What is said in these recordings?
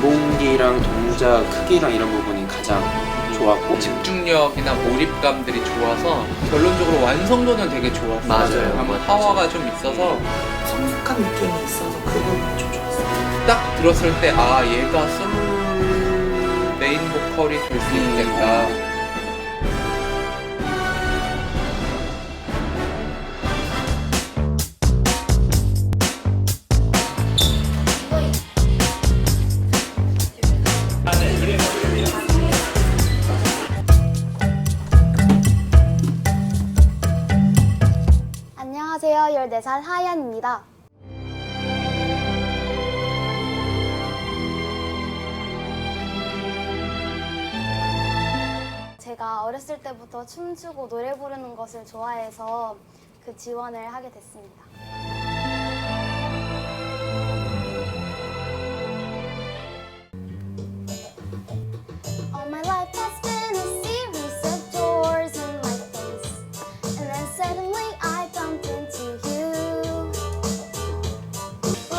분위기랑 동작 크기랑 이런 부분이 가장 좋았고 집중력이나 몰입감들이 좋아서 결론적으로 완성도는 되게 좋았어요. 맞아요. 아마 맞아요. 파워가 좀 있어서 성숙한 느낌이 있어서 그 부분이 좀 좋았어요. 딱 들었을 때 아 얘가 솔 메인 보컬이 될 수 있겠다. 14살 하연입니다. 제가 어렸을 때부터 춤추고 노래 부르는 것을 좋아해서 그 지원을 하게 됐습니다.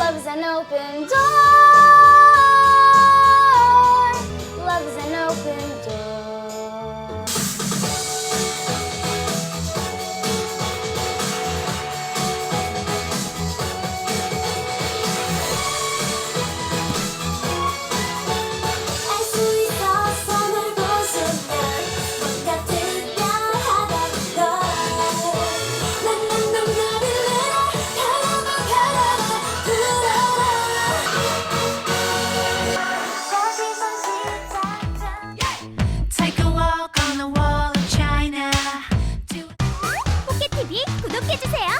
Love is an open door. 구독해주세요